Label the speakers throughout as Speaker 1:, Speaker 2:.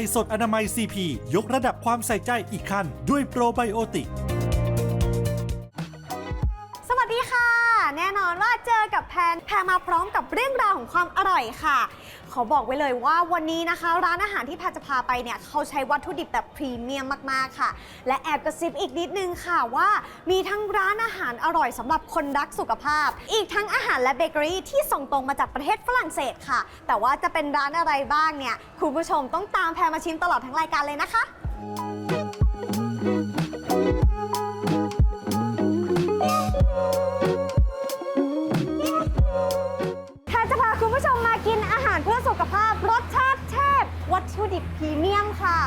Speaker 1: ไก่สดอนามัย CP ยกระดับความใส่ใจอีกขั้นด้วยโปรไบโอติก
Speaker 2: สวัสดีค่ะ แน่นอนว่าเจอกับแพนแพนมาพร้อมกับเรื่องราวของความอร่อยค่ะ ขอบอกไว้เลยว่าวันนี้นะคะ ร้านอาหารที่แพทจะพาไปเนี่ยเขาใช้วัตถุดิบแบบพรีเมียมมากๆค่ะ และแอบกระซิบอีกนิดนึงค่ะว่ามีทั้งร้านอาหารอร่อยสำหรับคนรักสุขภาพ อีกทั้งอาหารและเบเกอรี่ที่ส่งตรงมาจากประเทศฝรั่งเศสค่ะ แต่ว่าจะเป็นร้านอะไรบ้างเนี่ยคุณผู้ชมต้องตามแพรมาชิมตลอดทั้งรายการเลยนะคะ ถุดิบพรีเมียมค่ะ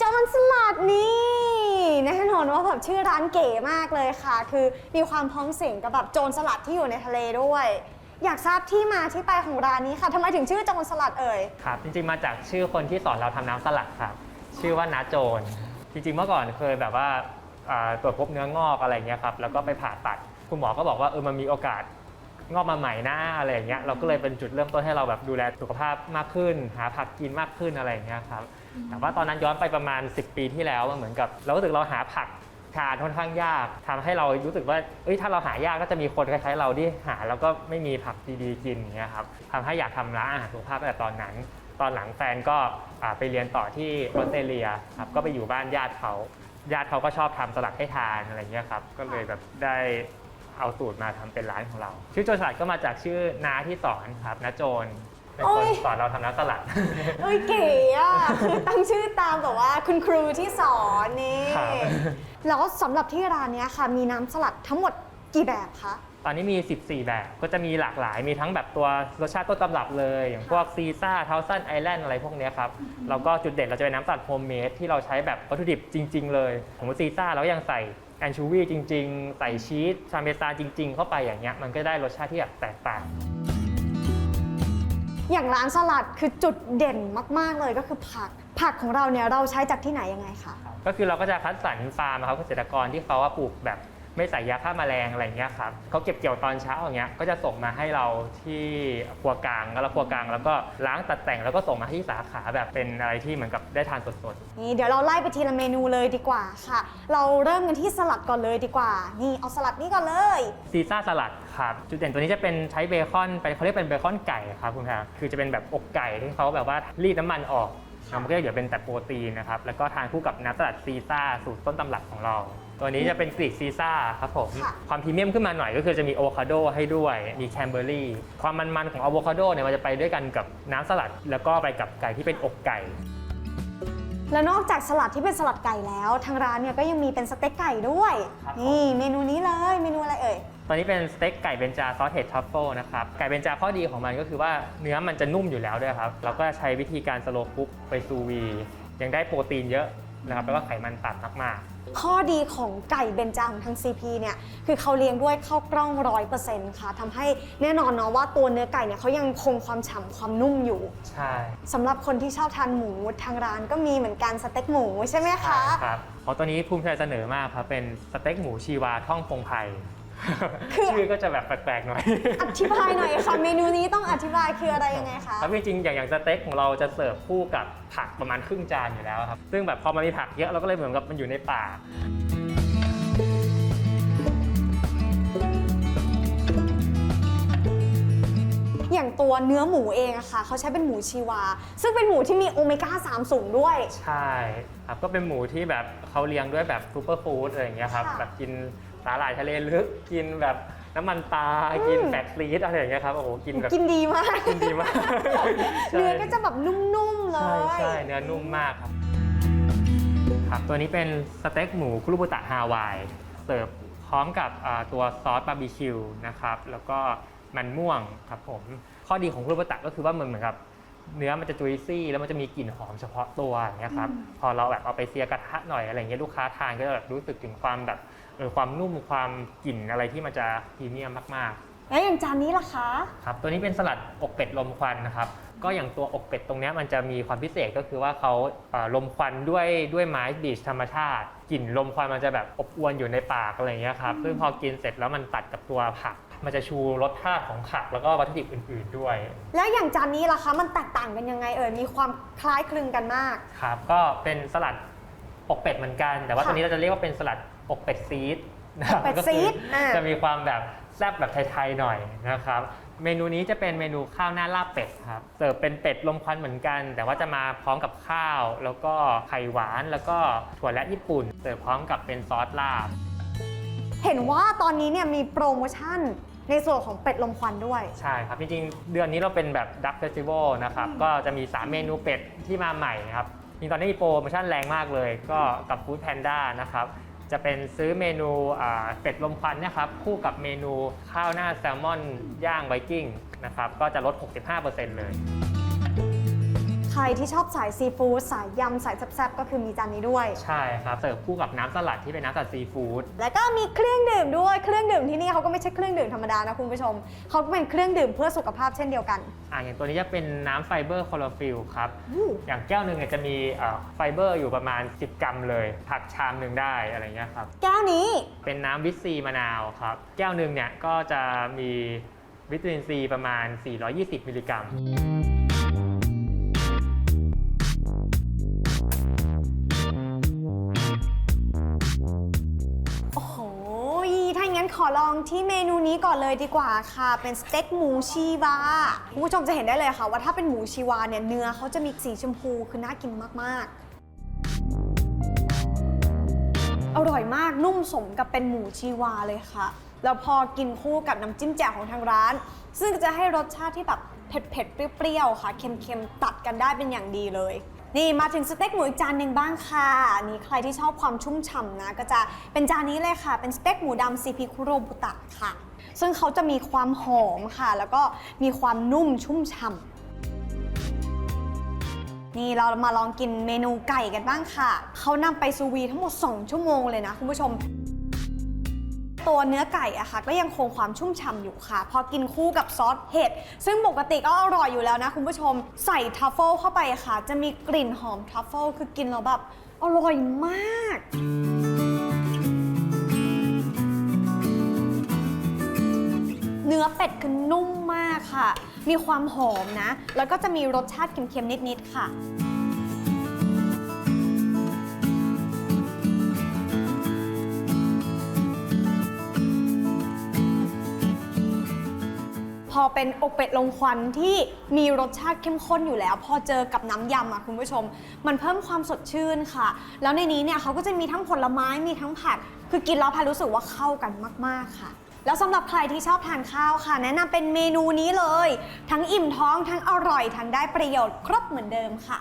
Speaker 2: จอมันสลัดนี่แน่นอนว่าแบบชื่อร้านเก๋มากเลยค่ะ คือมีความพ้องเสียงกับแบบโจรสลัดที่อยู่ในทะเลด้วย อยากทราบที่มาที่ไปของร้านนี้ค่ะทำไมถึงชื่อโจรสลัดเอ่ย
Speaker 3: ครับ จริงๆ มาจากชื่อคนที่สอนเราทำน้ำสลัดครับ ชื่อว่านาโจน จริงๆเมื่อก่อนเคยแบบว่าอ่าตรวจพบเนื้องอกอะไรเงี้ยครับแล้วก็ไปผ่าตัด คุณหมอก็บอกว่าเออมันมีโอกาสงอกมาใหม่นะอะไรอย่างเงี้ยเราก็เลยเป็นจุดเริ่มต้นให้เราแบบดูแลสุขภาพมากขึ้น หาผักกินมากขึ้นอะไรอย่างเงี้ยครับแต่ว่าตอนนั้นย้อนไปประมาณ 10 ปีที่แล้วมันเหมือนกับ เรารู้สึกเราหาผักทานค่อนข้างยากทำให้เรารู้สึกว่าเอ้ยถ้าเราหายากก็จะมีคนคล้ายๆเราที่หาแล้วก็ไม่มีผักดีๆกินอย่างเงี้ยครับทำให้อยากทำร้านอาหารสุขภาพตั้งแต่ตอนนั้น ตอนหลังแฟนก็อ่าไปเรียนต่อที่ออสเตรเลียครับก็ไปอยู่บ้านญาติเขาญาติเขาก็ชอบทำสลัดให้ทานอะไรเงี้ยครับก็เลยแบบได้เอาสูตรมาทำเป็นร้านของเรา ชื่อโจรสลัดก็มาจากชื่อน้าที่สอนครับน้าโจรเป็น
Speaker 2: โอ้
Speaker 3: คน
Speaker 2: ย
Speaker 3: สอนเราทำน้ำสลัด
Speaker 2: เอ้ยเก๋อะคือตั้งชื่อตามแบบว่าคุณครูที่สอนนี่
Speaker 3: ครับ
Speaker 2: แล้วก็สำหรับที่ร้านเนี้ยค่ะ มีน้ำสลัดทั้งหมดกี่แบบคะ
Speaker 3: ตอนนี้มี 14 แบบ ก็จะมีหลากหลาย มีทั้งแบบตัวรสชาติต้นตำรับเลย อย่างพวกซีซ่าเทาซันไอแลนด์อะไรพวกเนี้ยครับ แล้วก็จุดเด่นเราจะเป็นน้ำสลัดโฮมเมดที่เราใช้แบบวัตถุดิบจริง ๆ เลยของซีซ่าเรายังใส่แอนชูวีจริง ๆ ใส่ชีสชาเมซานจริง ๆ เข้าไปอย่างเงี้ย มันก็ได้รสชาติที่แบบแตกต่าง
Speaker 2: อย่างร้านสลัดคือจุดเด่นมาก ๆ เลยก็คือผัก ผักของเราเนี่ยเราใช้จากที่ไหนยังไงคะ
Speaker 3: ก็คือเราก็จะคัดสรรฟาร์มนะครับเกษตรกรที่เขาว่าปลูกแบบ ไม่ใส่ยาฆ่าแมลงอะไรเงี้ยครับเขาเก็บเกี่ยวตอนเช้าอย่างเงี้ยก็จะส่งมาให้เราที่ครัวกลางแล้วครัวกลาง แล้วก็ล้างตัดแต่งแล้วก็ส่งมาที่สาขาแบบเป็นอะไรที่เหมือนกับได้ทานสด
Speaker 2: นี่เดี๋ยวเราไล่ไปทีละเมนูเลยดีกว่าค่ะ เราเริ่มกันที่สลัดก่อนเลยดีกว่า นี่เอาสลัดนี้ก่อนเลย
Speaker 3: ๆซีซ่าสลัดครับจุดเด่นตัวนี้จะเป็นใช้เบคอนเป็นเขาเรียกเป็นเบคอนไก่ครับคุณครับคือจะเป็นแบบอกไก่ที่เขาแบบว่ารีดน้ำมันออกแล้วมันก็จะเหลือเป็นแต่โปรตีนนะครับแล้วก็ทานคู่กับน้ำสลัดซีซ่าสูตรต้นตำรับของเรา ตัวนี้จะเป็นกรีกซีซ่าครับผม
Speaker 2: ค่ะ
Speaker 3: ความพรีเมียมขึ้นมาหน่อยก็คือจะมีอะโวคาโดให้ด้วย มีแคนเบอร์รี่ ความมันๆของอะโวคาโดเนี่ยมันจะไปด้วยกันกับน้ำสลัด แล้วก็ไปกับไก่ที่เป็นอกไก่
Speaker 2: แล้วนอกจากสลัดที่เป็นสลัดไก่แล้ว ทางร้านเนี่ยก็ยังมีเป็นสเต็กไก่ด้วย
Speaker 3: ครับผม
Speaker 2: นี่เมนูนี้เลยเมนูอะไรเอ่ย
Speaker 3: ตอนนี้เป็นสเต็กไก่เบนจาซอสเห็ดทรัฟเฟิลนะครับ ไก่เบนจาข้อดีของมันก็คือว่าเนื้อมันจะนุ่มอยู่แล้วด้วยครับ เราก็ใช้วิธีการสโลว์คุกไปซูวี ยังได้โปรตีนเยอะนะครับ แล้วก็ไขมันต่ำมาก
Speaker 2: ข้อดีของไก่เบนจาของทาง CP เนี่ยคือเขาเลี้ยงด้วยข้าวกล้องร้อยเปอร์เซ็นต์ค่ะทำให้แน่นอนเนาะว่าตัวเนื้อไก่เนี่ยเขายังคงความฉ่ำความนุ่มอยู่
Speaker 3: ๆใช่
Speaker 2: สำหรับคนที่ชอบทานหมูทางร้านก็มีเหมือนกันสเต็กหมูใช่ไหมคะ
Speaker 3: ครับเพราะตัวนี้ภูมิใจเสนอมากครับเป็นสเต็กหมูชีวาท่องพงไพร
Speaker 2: คือ
Speaker 3: ชื่อก็จะแบบแปลกๆหน่อย
Speaker 2: อธิบายหน่อยค่ะเมนูนี้ต้องอธิบายคืออะไรยังไงคะ
Speaker 3: ครับจริงๆอย่างอย่างสเต็กของเราจะเสิร์ฟคู่กับผักประมาณครึ่งจานอยู่แล้วครับ ซึ่งแบบพอมันมีผักเยอะเราก็เลยเหมือนกับมันอยู่ในป่า
Speaker 2: อย่างตัวเนื้อหมูเองอะค่ะ เขาใช้เป็นหมูชีวา ซึ่งเป็นหมูที่มีโอเมก้า 3 สูงด้วย
Speaker 3: ใช่ครับก็เป็นหมูที่แบบเขาเลี้ยงด้วยแบบซูเปอร์ฟู้ดอะไรอย่างเงี้ยครับ
Speaker 2: ค่ะ
Speaker 3: แบบกิน สาหร่ายทะเลลึกกินแบบน้ำมันปลากินแฟตซีดอะไรอย่างเงี้ยครับโอ้โหกินแบบ
Speaker 2: กินดีมาก
Speaker 3: กินดีมากใช่
Speaker 2: เนื้อก็จะแบบนุ่มๆเล
Speaker 3: ใช่
Speaker 2: ย
Speaker 3: ใช่เนื้อนุ่มมากครับครับ ตัวนี้เป็นสเต็กหมูคุรุบุตะฮาวาย เสิร์ฟพร้อมกับอ่าตัวซอสบาร์บีคิวนะครับแล้วก็มันม่วงครับผมข้อดีของคุรุบุตะก็คือว่ามันเหมือนกับเนื้อมันจะจุยซี่แล้วมันจะมีกลิ่นหอมเฉพาะตัวอย่างเงี้ยครับพอเราแบบเอาไปเซียกระทะหน่อยอะไรเงี้ยลูกค้าทานก็จะแบบรู้สึกถึงความแบบ เออความนุ่มความกลิ่นอะไรที่มันจะพรีเมียมมาก
Speaker 2: แล้วอย่างจานนี้ล่ะคะ
Speaker 3: ครับตัวนี้เป็นสลัดอกเป็ดลมควันนะครับ ก็อย่างตัวอกเป็ดตรงเนี้ยมันจะมีความพิเศษก็คือว่าเขาเอ่อลมควันด้วยด้วยไม้บีชธรรมชาติกลิ่นลมควันมันจะแบบอบอวนอยู่ในปากอะไรอย่างเงี้ยครับซึ่งพอกินเสร็จแล้วมันตัดกับตัวผัก มันจะชูรสชาติของผักแล้วก็วัตถุดิบอื่น ๆด้วย
Speaker 2: แล้วอย่างจานนี้ล่ะคะ มันแตกต่างกันยังไงเอ่ยมีความคล้ายคลึงกันมาก
Speaker 3: ครับก็เป็นสลัดอกเป็ดเหมือนกัน แต่ว่า
Speaker 2: ค่ะ
Speaker 3: ตัวนี้เราจะเรียกว่าเป็นสลัด อกเป็ดซีดนะครับ
Speaker 2: อกเป็ด
Speaker 3: ก็คือ
Speaker 2: ซีดอ่า
Speaker 3: จะมีความแบบแซ่บแบบไทยๆหน่อยนะครับ เมนูนี้จะเป็นเมนูข้าวหน้าลาบเป็ดครับเสิร์ฟเป็นเป็ดลมควันเหมือนกัน แต่ว่าจะมาพร้อมกับข้าว แล้วก็ไข่หวานแล้วก็ถั่วและญี่ปุ่นเสิร์ฟพร้อมกับเป็นซอสลาบ
Speaker 2: เห็นว่าตอนนี้เนี่ยมีโปรโมชั่นในส่วนของเป็ดลมควันด้วย
Speaker 3: ใช่ครับ จริงๆ เดือนนี้เราเป็นแบบดักเฟสติวัลนะครับ ก็จะมี 3 เมนูเป็ดที่มาใหม่นะครับจริงๆตอนนี้มีโปรโมชั่นแรงมากเลย ก็กับ Food Panda นะครับ จะเป็นซื้อเมนูเป็ดลมควันเนะครับคู่กับเมนูข้าวหน้าแซลมอนย่างไวกิ้งนะครับก็จะลด 65%เลย
Speaker 2: ใครที่ชอบสายซีฟู้ดสายยำสายแซ่บๆก็คือมีจานนี้ด้วย
Speaker 3: ใช่ครับเสิร์ฟคู่กับน้ำสลัดที่เป็นน้ำสลัดซีฟู้ด
Speaker 2: แล้วก็มีเครื่องดื่มด้วยเครื่องดื่มที่นี่เขาก็ไม่ใช่เครื่องดื่มธรรมดานะคุณผู้ชมเขาก็เป็นเครื่องดื่มเพื่อสุขภาพเช่นเดียวกัน
Speaker 3: อ่าอย่างตัวนี้จะเป็นน้ำไฟเบอร์คลอโรฟิลครับ
Speaker 2: อู้
Speaker 3: อย่างแก้วหนึ่งเนี่ยจะมีเอ่อไฟเบอร์อยู่ประมาณ 10 กรัมเลย ผักชามหนึ่งได้อะไรเงี้ยครับ
Speaker 2: แก้วนี้
Speaker 3: เป็นน้ำวิตซีมะนาวครับ แก้วหนึ่งเนี่ยก็จะมีวิตามินซีประมาณ 420 มิลลิกรัม
Speaker 2: ขอลองที่เมนูนี้ก่อนเลยดีกว่าค่ะ เป็นสเต็กหมูชีวาคุณผู้ชมจะเห็นได้เลยค่ะว่าถ้าเป็นหมูชีวาเนี่ยเนื้อเขาจะมีสีชมพูคือน่ากินมากๆ อร่อยมากนุ่มสมกับเป็นหมูชีวาเลยค่ะ แล้วพอกินคู่กับน้ำจิ้มแจ่วของทางร้าน ซึ่งจะให้รสชาติที่แบบเผ็ดๆเปรี้ยวๆค่ะ เค็มๆตัดกันได้เป็นอย่างดีเลย นี่มาถึงสเต็กหมูอีกจานหนึ่งบ้างค่ะนี่ใครที่ชอบความชุ่มฉ่ำนะ ก็จะเป็นจานนี้เลยค่ะ เป็นสเต็กหมูดำซีพีคุโรบุตะค่ะ ซึ่งเขาจะมีความหอมค่ะ แล้วก็มีความนุ่มชุ่มฉ่ำนี่เรามาลองกินเมนูไก่กันบ้างค่ะ เขานำไปซูวีทั้งหมด 2 ชั่วโมงเลยนะคุณผู้ชม ตัวเนื้อไก่อะค่ะ ก็ยังคงความชุ่มฉ่ำอยู่ค่ะ พอกินคู่กับซอสเห็ดซึ่งปกติก็อร่อยอยู่แล้วนะคุณผู้ชมใส่ทัฟเฟิลเข้าไปค่ะ จะมีกลิ่นหอมทัฟเฟิลคือกินแล้วแบบอร่อยมาก เนื้อเป็ดคือนุ่มมากค่ะ มีความหอมนะ แล้วก็จะมีรสชาติเค็มๆนิดๆค่ะ พอเป็นอกเป็ดลงควันที่มีรสชาติเข้มข้นอยู่แล้ว พอเจอกับน้ำยำอะคุณผู้ชม มันเพิ่มความสดชื่นค่ะ แล้วในนี้เนี่ยเขาก็จะมีทั้งผลไม้มีทั้งผัก คือกินแล้วพารู้สึกว่าเข้ากันมาก ๆค่ะ แล้วสำหรับใครที่ชอบทานข้าวค่ะ แนะนำเป็นเมนูนี้เลย ทั้งอิ่มท้องทั้งอร่อยทั้งได้ประโยชน์ครบเหมือนเดิมค่ะ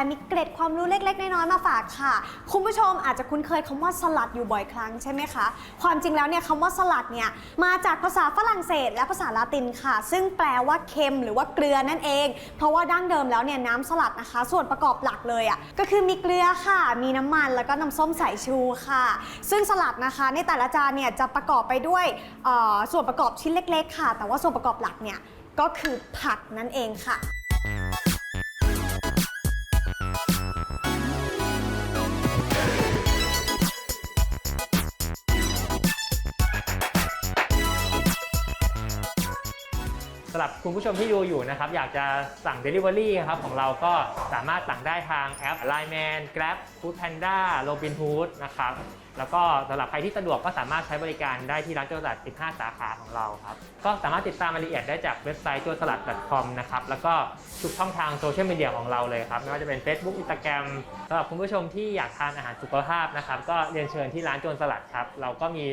Speaker 2: แถมมีเกร็ดความรู้เล็ก ๆ น้อยๆมาฝากค่ะ คุณผู้ชมอาจจะคุ้นเคยคำว่าสลัดอยู่บ่อยครั้งใช่ไหมคะ ความจริงแล้วเนี่ยคำว่าสลัดเนี่ยมาจากภาษาฝรั่งเศส และภาษาลาตินค่ะ ซึ่งแปลว่าเค็มหรือว่าเกลือนั่นเอง เพราะว่าดั้งเดิมแล้วเนี่ยน้ำสลัดนะคะ ส่วนประกอบหลักเลยอะ่ะก็คือมีเกลือค่ะ มีน้ำมันแล้วก็น้ำส้มสายชูค่ะ ซึ่งสลัดนะคะในแต่ละจานเนี่ยจะประกอบไปด้วยส่วนประกอบชิ้นเล็ก ๆ ค่ะ แต่ว่าส่วนประกอบหลักเนี่ยก็คือผักนั่นเองค่ะ
Speaker 3: คุณผู้ชมที่ดูอยู่นะครับอยากจะสั่ง Delivery ครับของเราก็สามารถสั่งได้ทางแอป Line Man Grab Food Panda Robinhood นะครับแล้วก็สำหรับใครที่สะดวกก็สามารถใช้บริการได้ที่ร้านโจรสลัด 15 สาขาของเราครับ ก็สามารถติดตามรายละเอียดได้จากเว็บไซต์โจรสลัด .com นะครับ แล้วก็ทุกช่องทางโซเชียลมีเดียของเราเลยครับ ไม่ว่าจะเป็น Facebook Instagram สำหรับคุณผู้ชมที่อยากทานอาหารสุขภาพนะครับ ก็เรียนเชิญที่ร้านโจรสลัดครับ เราก็มี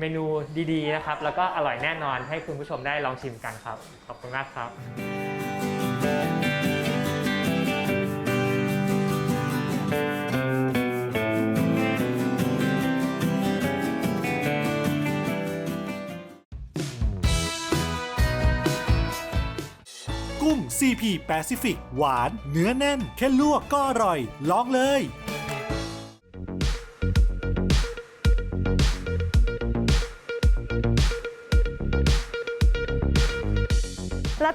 Speaker 3: เมนูดีๆนะครับ แล้วก็อร่อยแน่นอนให้คุณผู้ชมได้ลองชิมกันครับ ขอบคุณมากครับ
Speaker 1: กุ้ง CP Pacific หวาน เนื้อแน่น แค่ลวกก็อร่อย ลองเลย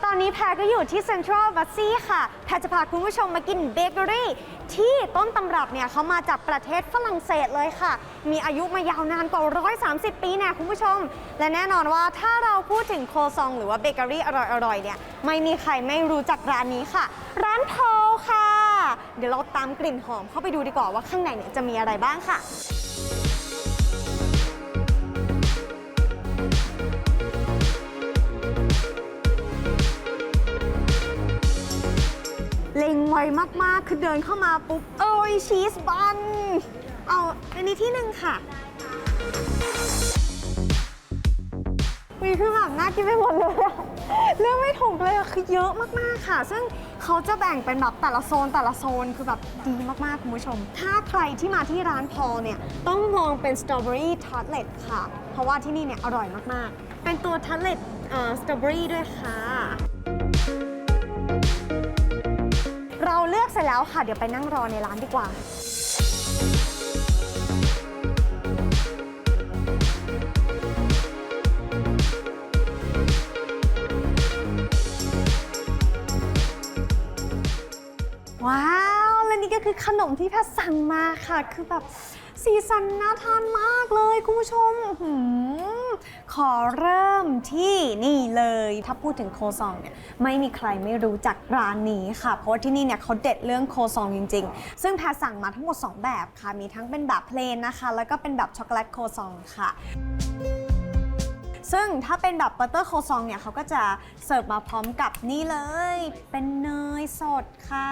Speaker 2: ตอนนี้แพรก็อยู่ที่เซ็นทรัลบัสซี่ค่ะ แพรจะพาคุณผู้ชมมากินเบเกอรี่ ที่ต้นตำรับเนี่ยเขามาจากประเทศฝรั่งเศสเลยค่ะ มีอายุมายาวนานกว่า 130 ปีเนี่ยคุณผู้ชม และแน่นอนว่าถ้าเราพูดถึงโคซองหรือว่าเบเกอรี่อร่อยๆเนี่ยไม่มีใครไม่รู้จักร้านนี้ค่ะ ร้านพอลค่ะ เดี๋ยวเราตามกลิ่นหอมเข้าไปดูดีกว่าว่าข้างในเนี่ยจะมีอะไรบ้างค่ะ เล็งไวมาก ๆ คือเดินเข้ามาปุ๊บ เอ้ยชีสบัน เอาอันนี้ที่หนึ่งค่ะมีคือแบบน่ากินไปหมดเลยอะเลือกไม่ถูกเลยอะคือเยอะมาก ๆ ค่ะ ซึ่งเขาจะแบ่งเป็นแบบแต่ละโซนแต่ละโซนคือแบบดีมาก ๆ คุณผู้ชม ถ้าใครที่มาที่ร้านพอเนี่ย ต้องลองเป็นสตรอเบอรี่ทาร์ตเลตค่ะ เพราะว่าที่นี่เนี่ยอร่อยมาก ๆ เป็นตัวทาร์ตเลตสตรอเบอรี่ด้วยค่ะ เราเลือกเสร็จแล้วค่ะเดี๋ยวไปนั่งรอในร้านดีกว่า ว้าว และนี่ก็คือขนมที่แพทย์สั่งมาค่ะ คือแบบสีสันน่าทานมากเลยคุณผู้ชมอื้อหือ อเริ่มที่นี่เลยถ้าพูดถึงโคซองเนี่ยไม่มีใครไม่รู้จักร้านนี้ค่ะ เพราะว่าที่นี่เนี่ยเขาเด็ดเรื่องโคซองจริง ๆ ซึ่งแพทย์สั่งมาทั้งหมด 2 แบบค่ะ มีทั้งเป็นแบบเพลนนะคะ แล้วก็เป็นแบบช็อกโกแลตโคซองค่ะซึ่งถ้าเป็นแบบบัตเตอร์โคซองเนี่ยเขาก็จะเสิร์ฟมาพร้อมกับนี่เลย เป็นเนยสดค่ะ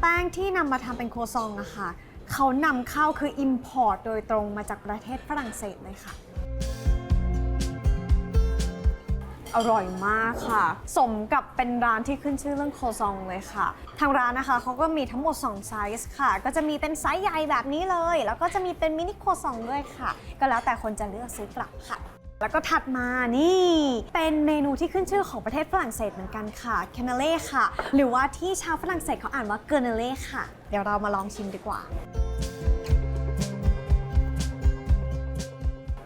Speaker 2: แป้งที่นำมาทำเป็นโคซองอะคะ เขานำเข้าคือ Import โดยตรงมาจากประเทศฝรั่งเศสเลยค่ะ อร่อยมากค่ะ สมกับเป็นร้านที่ขึ้นชื่อเรื่องโคซองเลยค่ะ ทางร้านนะคะเขาก็มีทั้งหมด 2 ไซส์ค่ะ ก็จะมีเป็นไซส์ใหญ่แบบนี้เลย แล้วก็จะมีเป็นมินิโคซองด้วยค่ะ ก็แล้วแต่คนจะเลือกซื้อกลับค่ะ แล้วก็ถัดมานี่ เป็นเมนูที่ขึ้นชื่อของประเทศฝรั่งเศสเหมือนกันค่ะแคนาเล่ค่ะ หรือว่าที่ชาวฝรั่งเศสเขาอ่านว่าเกเนเล่ค่ะ เดี๋ยวเรามาลองชิมดีกว่า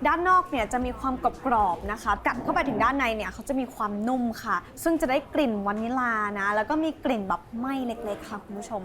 Speaker 2: ด้านนอกเนี่ยจะมีความกรอบๆนะคะ กัดเข้าไปถึงด้านในเนี่ยเขาจะมีความนุ่มค่ะ ซึ่งจะได้กลิ่นวานิลลานะ แล้วก็มีกลิ่นแบบไหม้เล็กๆค่ะคุณผู้ชม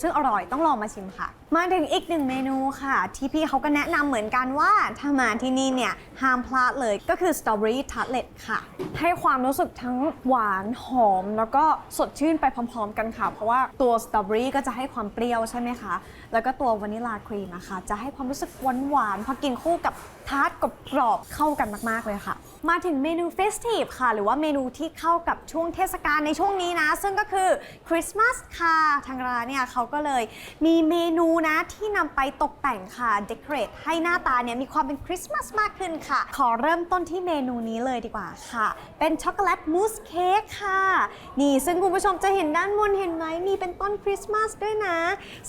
Speaker 2: ซึ่งอร่อยต้องลองมาชิมค่ะ มาถึงอีกหนึ่งเมนูค่ะ ที่พี่เขาก็แนะนำเหมือนกันว่า ถ้ามาที่นี่เนี่ยห้ามพลาดเลยก็คือสตรอเบอรี่ทาร์ตเลตค่ะ ให้ความรู้สึกทั้งหวานหอม แล้วก็สดชื่นไปพร้อมๆ กันค่ะ เพราะว่าตัวสตรอเบอรี่ก็จะให้ความเปรี้ยวใช่ไหมคะ แล้วก็ตัววานิลลาครีมนะคะจะให้ความรู้สึกหวานหวานๆพอกินคู่กับทาร์ตกรอบๆเข้ากันมากๆเลยค่ะ มาถึงเมนูเฟสทีฟค่ะ หรือว่าเมนูที่เข้ากับช่วงเทศกาลในช่วงนี้นะ ซึ่งก็คือคริสต์มาสค่ะ ทางร้านเนี่ยเขาก็เลยมีเมนูนะที่นำไปตกแต่งค่ะเดคอเรทให้หน้าตาเนี่ยมีความเป็นคริสต์มาสมากขึ้นค่ะ ขอเริ่มต้นที่เมนูนี้เลยดีกว่าค่ะ เป็นช็อกโกแลตมูสเค้กค่ะ นี่ซึ่งคุณผู้ชมจะเห็นด้านบนเห็นไหมมีเป็นต้นคริสต์มาสด้วยนะ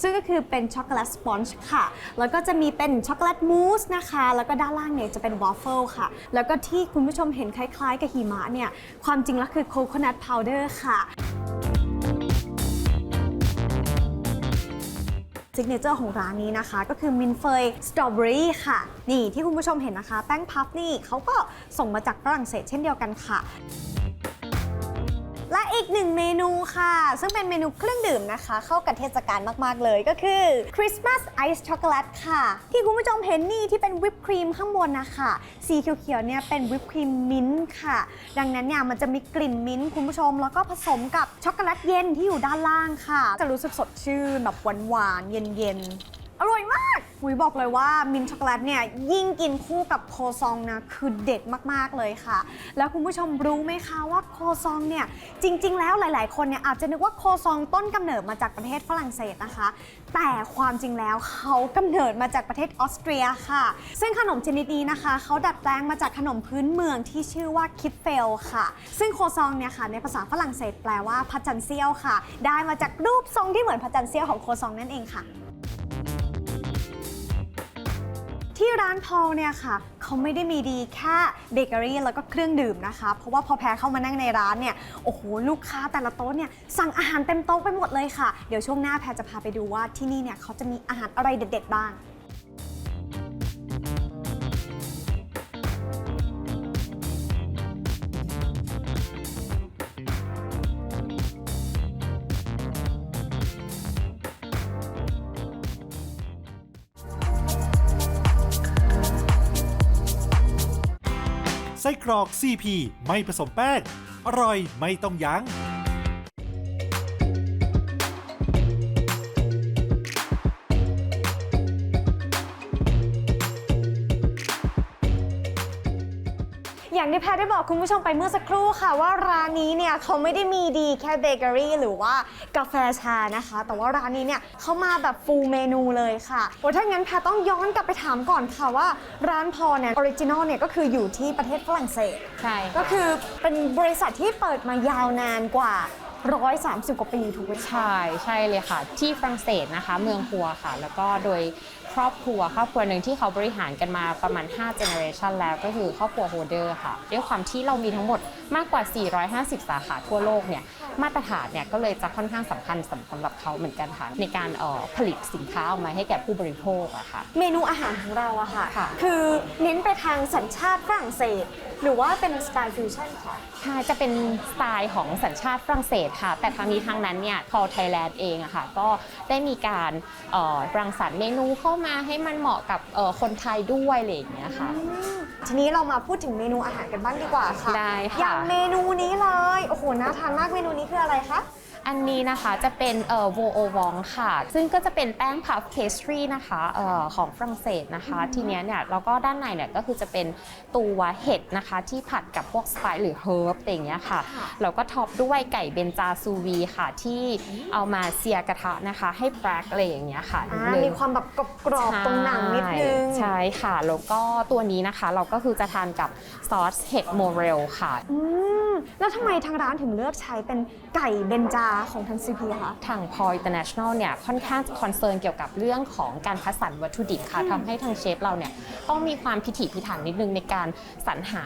Speaker 2: ซึ่งก็คือเป็นช็อกโกแลตสปอนจ์ค่ะ แล้วก็จะมีเป็นช็อกโกแลตมูสนะคะ แล้วก็ด้านล่างเนี่ยจะเป็นวอฟเฟิลค่ะ แล้วก็ที่คุณผู้ชมเห็นคล้ายๆ กับหิมะเนี่ย ความจริงแล้วคือโคโคนัทพาวเดอร์ค่ะซิกเนเจอร์ของร้านนี้นะคะ ก็คือมินเฟยสตรอเบอรี่ค่ะ นี่ที่คุณผู้ชมเห็นนะคะ แป้งพัฟนี่เขาก็ส่งมาจากฝรั่งเศสเช่นเดียวกันค่ะ และอีกหนึ่งเมนูค่ะ ซึ่งเป็นเมนูเครื่องดื่มนะคะ เข้ากับเทศกาลมากๆเลยก็คือคริสต์มาสไอซ์ช็อกโกแลตค่ะ ที่คุณผู้ชมเห็นนี่ที่เป็นวิปครีมข้างบนนะคะสีเขียวๆเนี่ยเป็นวิปครีมมิ้นท์ค่ะ ดังนั้นเนี่ยมันจะมีกลิ่นมิ้นท์คุณผู้ชม แล้วก็ผสมกับช็อกโกแลตเย็นที่อยู่ด้านล่างค่ะ จะรู้สึกสดชื่นแบบหวานๆเย็นๆ อร่อยมากหุยบอกเลยว่ามินช็อกโกแลตเนี่ยยิ่งกินคู่กับโคซองนะคือเด็ดมากๆเลยค่ะ แล้วคุณผู้ชมรู้ไหมคะว่าโคซองเนี่ยจริง ๆ แล้วหลาย ๆ คนเนี่ยอาจจะนึกว่าโคซองต้นกำเนิดมาจากประเทศฝรั่งเศสนะคะ แต่ความจริงแล้วเขากำเนิดมาจากประเทศออสเตรียค่ะ ซึ่งขนมชนิดนี้นะคะเขาดัดแปลงมาจากขนมพื้นเมืองที่ชื่อว่าคิดเฟลค่ะ ซึ่งโคซองเนี่ยค่ะในภาษาฝรั่งเศสแปลว่าพระจันทร์เสี้ยวค่ะ ได้มาจากรูปทรงที่เหมือนพระจันทร์เสี้ยวของโคซองนั่นเองค่ะ ที่ร้านพอลเนี่ยค่ะ เขาไม่ได้มีดีแค่เบเกอรี่แล้วก็เครื่องดื่มนะคะ เพราะว่าพอแพ้เข้ามานั่งในร้านเนี่ย โอ้โห ลูกค้าแต่ละโต๊ะเนี่ย สั่งอาหารเต็มโต๊ะไปหมดเลยค่ะ เดี๋ยวช่วงหน้าแพรจะพาไปดูว่าที่นี่เนี่ยเขาจะมีอาหารอะไรเด็ด ๆ บ้าง
Speaker 1: กรอก CP ไม่ผสมแป้ง อร่อยไม่ต้องยั้ง
Speaker 2: อย่างที่แพทย์ได้บอกคุณผู้ชมไปเมื่อสักครู่ค่ะ ว่าร้านนี้เนี่ยเขาไม่ได้มีดีแค่เบเกอรี่หรือว่ากาแฟชานะคะ แต่ว่าร้านนี้เนี่ยเขามาแบบฟูลเมนูเลยค่ะโอ้ถ้างั้นแพทย์ต้องย้อนกลับไปถามก่อนค่ะว่าร้านพอเนี่ยออริจินอลเนี่ยก็คืออยู่ที่ประเทศฝรั่งเศส
Speaker 4: ใช่
Speaker 2: ก็คือเป็นบริษัทที่เปิดมายาวนานกว่า 130 กว่าปีถูกไหมคะ
Speaker 4: ใช่ใช่เลยค่ะ ที่ฝรั่งเศสนะคะ เมืองพัวค่ะ แล้วก็โดย ครอบครัวครอบครัวหนึ่งที่เขาบริหารกันมาประมาณ 5 generation แล้วก็คือครอบครัวโฮเดอร์ค่ะด้วยความที่เรามีทั้งหมดมากกว่า 450 สาขาทั่วโลกเนี่ยมาตรฐานเนี่ยก็เลยจะค่อนข้างสำคัญสำหรับเขาเหมือนกันค่ะในการเอ่อผลิตสินค้าออกมาให้แก่ผู้บริโภคอะค่ะ
Speaker 2: เมนูอาหารของเราอะค่ะ
Speaker 4: ค่ะ
Speaker 2: คือเน้นไปทางสัญชาติฝรั่งเศสหรือว่าเป็นสไตล์ฟิวชั่นค่ะ
Speaker 4: ค่ะ จะเป็นสไตล์ของสัญชาติฝรั่งเศสค่ะ แต่ทางนี้ทางนั้นเนี่ยพอไทยแลนด์เองอะค่ะ ก็ได้มีการเอ่อรังสรรค์เมนูเข้ามาให้มันเหมาะกับเอ่อคนไทยด้วยอะไรอย่างเงี้ยค่ะ
Speaker 2: ทีนี้เรามาพูดถึงเมนูอาหารกันบ้างดีกว่าค่ะ
Speaker 4: ได้ค่ะ
Speaker 2: อย่างเมนูนี้เลย โอ้โห น่าทานมาก เมนูนี้คืออะไรคะ
Speaker 4: อันนี้นะคะจะเป็นเอ่อโวโอวองค่ะ ซึ่งก็จะเป็นแป้งพัฟเพสทรีนะคะเอ่อของฝรั่งเศสนะคะ ทีเนี้ยเนี่ยแล้วก็ด้านในเนี่ยก็คือจะเป็นตัวเห็ดนะคะที่ผัดกับพวกสไปซ์หรือเฮิร์บอะไรอย่างเงี้ยค่ะ
Speaker 2: ค่ะ
Speaker 4: แล้วก็ท็อปด้วยไก่เบนจาซูวีค่ะที่เอามาเสียกระทะนะคะ ให้แบล็กอะไรอย่างเงี้ยค่ะนิด
Speaker 2: อ่า
Speaker 4: นึง
Speaker 2: มีความแบบกรอบๆตรงหนังนิดนึง
Speaker 4: ใช่ค่ะ แล้วก็ตัวนี้นะคะเราก็คือจะทานกับซอสเห็ดโมเรลค่ะ
Speaker 2: อืม แล้วทำไมทางร้านถึงเลือกใช้เป็นไก่เบนจาของทางซีพีคะ
Speaker 4: ทาง p o i International เนี่ยค่อนข้างจะคอนเซิร์นเกี่ยวกับเรื่องของการคัดสรรวัตถุดิบค่ะทำให้ทางเชฟเราเนี่ยต้องมีความพิถีพิถันนิดนึงในการสรรหา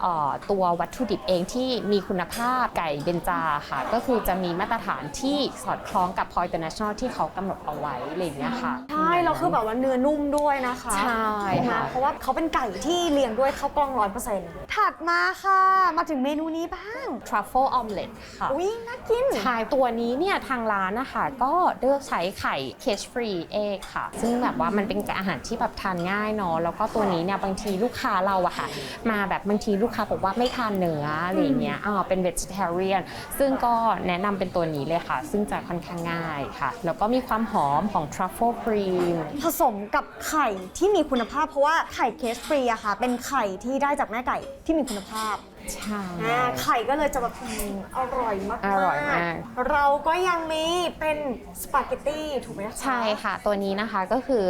Speaker 4: เอ่อตัววัตถุดิบเองที่มีคุณภาพไก่เบนจาค่ะ ก็คือจะมีมาตรฐานที่สอดคล้องกับ p o i International ที่เขากำหนดเอาไว้อะไรอย่างเงี้ยค่ะ
Speaker 2: ใช่เราคือแบบว่าเนื้อนุ่มด้วยนะคะ
Speaker 4: ใช่
Speaker 2: ไหม
Speaker 4: ค่ะ
Speaker 2: เพราะว่าเขาเป็นไก่ที่เลี้ยงด้วยข้าวกล้องร้อยเปอร์เซ็นต์ถัดมาค่ะ มาถึงเมนูนี้บ้าง
Speaker 4: Truffle Omelette ค่ะ
Speaker 2: อุ้ยน่ากิน
Speaker 4: ใช่ ตัวนี้เนี่ยทางร้านนะคะก็เลือกใช้ไข่เคชฟรีเอกค่ะ ซึ่งแบบว่ามันเป็นอาหารที่แบบทานง่ายเนาะ แล้วก็ตัวนี้เนี่ยบางทีลูกค้าเราอะค่ะ มาแบบบางทีลูกค้าบอกว่าไม่ทานเนื้ออะไรอย่างเงี้ยอ่าเป็น vegetarian ซึ่งก็แนะนำเป็นตัวนี้เลยค่ะ ซึ่งจะค่อนข้างง่ายค่ะ แล้วก็มีความหอมของ truffle cream
Speaker 2: ผสมกับไข่ที่มีคุณภาพเพราะว่าไข่เคสฟรีอะค่ะ เป็นไข่ที่ได้จากแม่ไก่ที่มีคุณภาพ
Speaker 4: ใช่
Speaker 2: อ่าไข่ก็เลยจะแบบอืมอร่อยมากๆ
Speaker 4: อร่อยมาก
Speaker 2: เราก็ยังมีเป็นสปาเกตตี้ถูกไหมคะ
Speaker 4: ใช่ค่ะ ตัวนี้นะคะก็คือ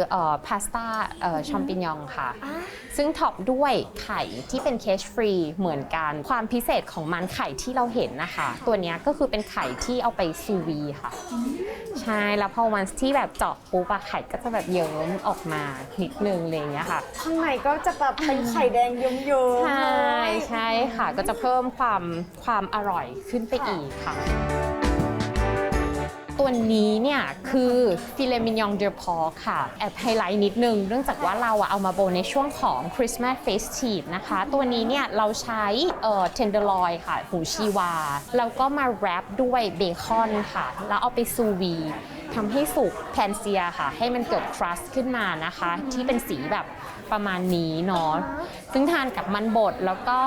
Speaker 4: พาสต้าชอมปิญองค่ะ
Speaker 2: อ่า
Speaker 4: ซึ่งท็อปด้วยไข่ที่เป็นเคชฟรีเหมือนกัน ความพิเศษของมันไข่ที่เราเห็นนะคะ ตัวเนี้ยก็คือเป็นไข่ที่เอาไปซูวีค่ะ ใช่ แล้วพอวันที่แบบเจาะปุ๊บอะไข่ก็จะแบบเยิ้มออกมานิดนึงอะไรอย่างเงี้ยค่ะ
Speaker 2: ข้างในก็จะแบบเป็นไข่แดงเยิ้มๆ
Speaker 4: ใช่
Speaker 2: เลย
Speaker 4: ใช่ค่ะก็จะเพิ่มความความอร่อยขึ้นไปอีกค่ะ ตัวนี้เนี่ยคือฟิเลมินยองเดอร์พอค่ะ แอบไฮไลท์นิดนึง เนื่องจากว่าเราอะเอามาโบในช่วงของ Christmas Festive นะคะ ตัวนี้เนี่ยเราใช้เอ่อเทนเดอร์ลอยค่ะ หูชีวา แล้วก็มาแรปด้วยเบคอนค่ะ แล้วเอาไปซูวีทำให้สุกแพนเซียค่ะ ให้มันเกิดครัสขึ้นมานะคะ ที่เป็นสีแบบ ประมาณนี้เนาะซึ่งทานกับมันบดแล้วก็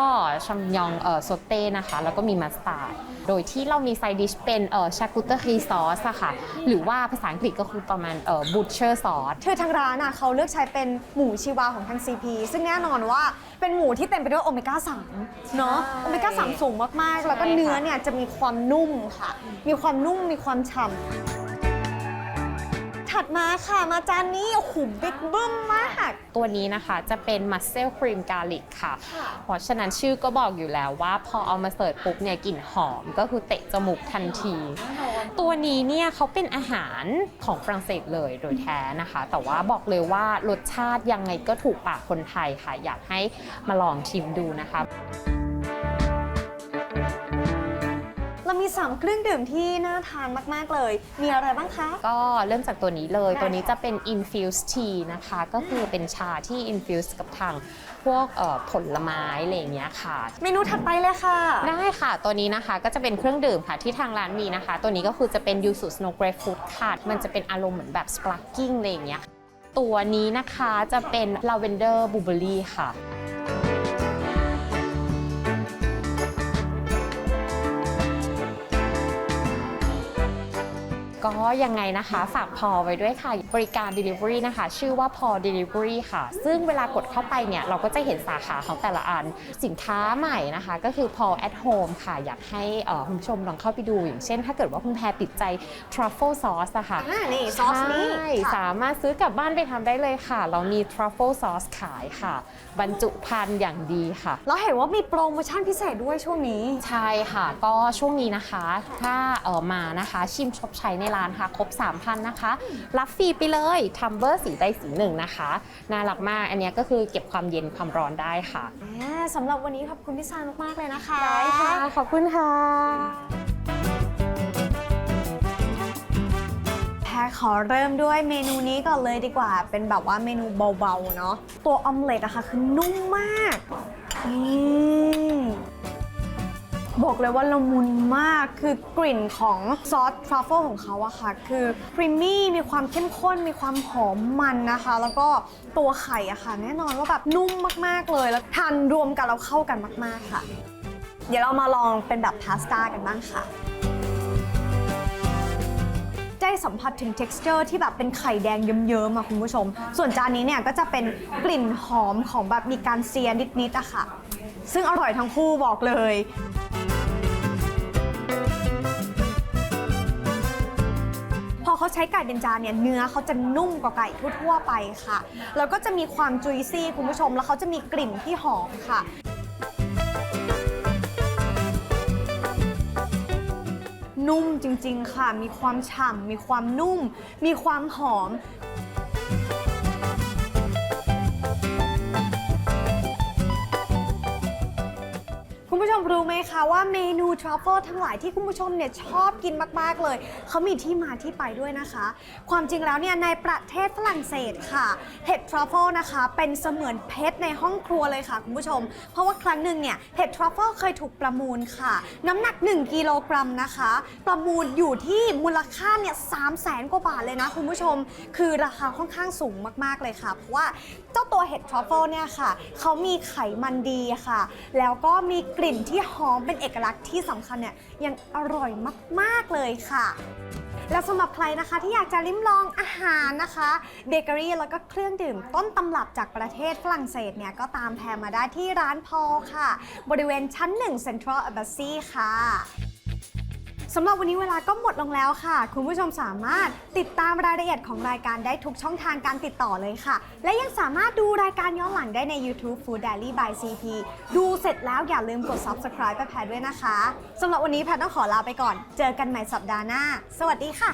Speaker 4: ชัมยองเอ่อโซเต้นะคะ แล้วก็มีมัสตาร์ดโดยที่เรามีไซดิชเป็นเอ่อชากุเตอร์คีซอสอะค่ะ หรือว่าภาษาอังกฤษก็คือประมาณเอ่อบูชเชอร์ซอส
Speaker 2: คือทางร้านอะเขาเลือกใช้เป็นหมูชีวาของทาง CP ซึ่งแน่นอนว่าเป็นหมูที่เต็มไปด้วยโอเมก้า3เนาะ
Speaker 4: ใช่
Speaker 2: โอเมก้า3สูงมากๆ แล้วก็
Speaker 4: ใช่ค่ะ
Speaker 2: เนื้อเนี่ยจะมีความนุ่มค่ะ มีความนุ่มมีความฉ่ำ ถัดมาค่ะมาจานนี้โอ้โหบิ๊กบึ้มมาก
Speaker 4: ตัวนี้นะคะจะเป็นมัสเซลครีมกาลิกค่ะ เพราะฉะนั้นชื่อก็บอกอยู่แล้วว่าพอเอามาเสิร์ฟปุ๊บเนี่ยกลิ่นหอมก็คือเตะจมูกทันที ตัวนี้เนี่ยเขาเป็นอาหารของฝรั่งเศสเลยโดยแท้นะคะ แต่ว่าบอกเลยว่ารสชาติยังไงก็ถูกปากคนไทยค่ะ อยากให้มาลองชิมดูนะคะ
Speaker 2: เรามี 3 เครื่องดื่มที่น่าทานมาก ๆ เลย มีอะไรบ้างคะ
Speaker 4: ก็เริ่มจากตัวนี้เลย
Speaker 2: ได้
Speaker 4: ตัวนี้จะเป็น infused tea นะคะ ก็คือเป็นชาที่ infuse กับทางพวกเอ่อผลไม้อะไรอย่างเงี้ยค่ะ
Speaker 2: เมนูถัดไปเลยค่ะ
Speaker 4: ได้ค่ะตัวนี้นะคะก็จะเป็นเครื่องดื่มค่ะที่ทางร้านมีนะคะ ตัวนี้ก็คือจะเป็นยูสุ snow grapefruit ค่ะมันจะเป็นอารมณ์เหมือนแบบ sparkling อะไรอย่างเงี้ยตัวนี้นะคะจะเป็น lavender blueberry ค่ะ ก็ยังไงนะคะฝากพอไว้ด้วยค่ะ บริการ Delivery นะคะ ชื่อว่าพอ Delivery ค่ะ ซึ่งเวลากดเข้าไปเนี่ยเราก็จะเห็นสาขาของแต่ละอัน สินค้าใหม่นะคะ ก็คือ Paul at Home ค่ะ อยากให้เอ่อคุณผู้ชมลองเข้าไปดู อย่างเช่น ถ้าเกิดว่าคุณแพรติดใจ Truffle Sauce อะค่ะ
Speaker 2: อ่านี่ซอสนี้
Speaker 4: ใช่
Speaker 2: ค่ะ
Speaker 4: สามารถซื้อกลับบ้านไปทำได้เลยค่ะ เรามี Truffle Sauce ขายค่ะ บรรจุภัณฑ์อย่างดีค่ะ
Speaker 2: แล้วเห็นว่ามีโปรโมชั่นพิเศษด้วยช่วงนี้
Speaker 4: ใช่ค่ะ ก็ช่วงนี้นะคะ ถ้าเออมานะคะชิมช็อปใช้ในร้านค่ะ ครบ 3,000 นะคะ รับฟรีไปเลยทัมเบอร์สีใดสีหนึ่งนะคะ น่ารักมาก อันเนี้ยก็คือเก็บความเย็นความร้อนได้ค่ะ
Speaker 2: อ่าสำหรับวันนี้ขอบคุณพี่ซานมาก ๆ เลยนะคะ
Speaker 4: ได้ค่ะ ขอบคุณค่ะ
Speaker 2: แพรขอเริ่มด้วยเมนูนี้ก่อนเลยดีกว่า เป็นแบบว่าเมนูเบา ๆ เนาะ ตัวออมเล็ตอะค่ะคือนุ่มมากนี่ บอกเลยว่าละมุนมากคือกลิ่นของซอสทรัฟเฟิลของเขาอะค่ะ คือครีมมี่มีความเข้มข้นมีความหอมมันนะคะ แล้วก็ตัวไข่อะค่ะ แน่นอนว่าแบบนุ่มมากๆเลย แล้วทานรวมกันแล้วเข้ากันมาก ๆค่ะ เดี๋ยวเรามาลองเป็นแบบพาสต้ากันบ้างค่ะได้สัมผัสถึง texture ที่แบบเป็นไข่แดงเยิ้มๆอะคุณผู้ชม ส่วนจานนี้เนี่ยก็จะเป็นกลิ่นหอมของแบบมีการเซียนิดๆอะค่ะ ซึ่งอร่อยทั้งคู่บอกเลย เขาใช้ไก่เป็นจานเนี่ยเนื้อเขาจะนุ่มกว่าไก่ทั่วๆไปค่ะ แล้วก็จะมีความจุยซี่คุณผู้ชม แล้วเขาจะมีกลิ่นที่หอมค่ะนุ่มจริง ๆ ค่ะ มีความฉ่ำ มีความนุ่ม มีความหอม มรู้ไหมคะว่าเมนูทรัฟเฟิลทั้งหลายที่คุณผู้ชมเนี่ยชอบกินมาก ๆ เลย เขามีที่มาที่ไปด้วยนะคะ ความจริงแล้วเนี่ยในประเทศฝรั่งเศสค่ะเห็ดทรัฟเฟิลนะคะเป็นเสมือนเพชรในห้องครัวเลยค่ะคุณผู้ชม เพราะว่าครั้งหนึ่งเนี่ยเห็ดทรัฟเฟิลเคยถูกประมูลค่ะ น้ำหนัก 1 กิโลกรัมนะคะ ประมูลอยู่ที่มูลค่าเนี่ยสามแสนกว่าบาทเลยนะคุณผู้ชม คือราคาค่อนข้างสูงมาก ๆ เลยค่ะเพราะว่าเจ้าตัวเห็ดทรัฟเฟิลเนี่ยค่ะ เขามีไขมันดีค่ะ แล้วก็มีกลิ่นที่หอมเป็นเอกลักษณ์ที่สำคัญเนี่ยยังอร่อยมาก ๆ เลยค่ะแล้วสำหรับใครนะคะที่อยากจะลิ้มลองอาหารนะคะเบเกอรี่แล้วก็เครื่องดื่มต้นตำรับจากประเทศฝรั่งเศสเนี่ยก็ตามแพรมาได้ที่ร้านพอค่ะ บริเวณชั้น1 Central Embassy ค่ะ สำหรับวันนี้เวลาก็หมดลงแล้วค่ะ คุณผู้ชมสามารถติดตามรายละเอียดของรายการได้ทุกช่องทางการติดต่อเลยค่ะ และยังสามารถดูรายการย้อนหลังได้ใน YouTube Food Diary by CP ดูเสร็จแล้วอย่าลืมกด Subscribe ไปแพรด้วยนะคะสำหรับวันนี้แพรต้องขอลาไปก่อน เจอกันใหม่สัปดาห์หน้า สวัสดีค่ะ